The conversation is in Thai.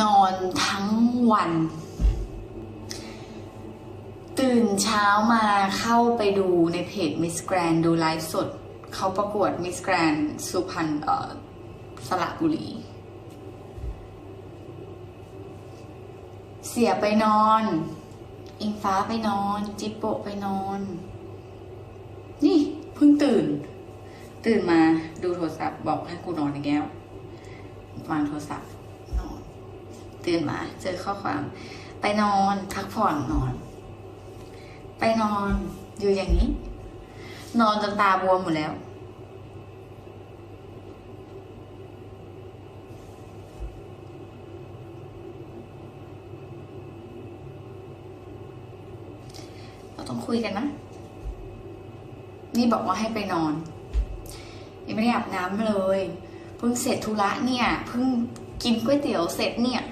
นอนทั้งวัน ตื่นเช้ามาเข้าไปดูในเพจ Miss Grand ดูไลฟ์สด เขาประกวด Miss Grand สุพรรณเอ่อสระบุรี เสียไปนอน อิงฟ้าไปนอน จิปโปไปนอน นี่เพิ่งตื่น ตื่นมาดูโทรศัพท์บอกให้กูนอนอีกแล้ววางโทรศัพท์ ตื่นมาเจอข้อความไปนอนพักผ่อนนอน ไปนอนอยู่อย่างนี้ นอนจนตาบวมหมดแล้ว เราต้องคุยกันนะ นี่บอกว่าให้ไปนอนยังไม่ได้อาบน้ำเลยเพิ่งเสร็จธุระเนี่ยเพิ่งกินก๋วยเตี๋ยวเสร็จเนี่ย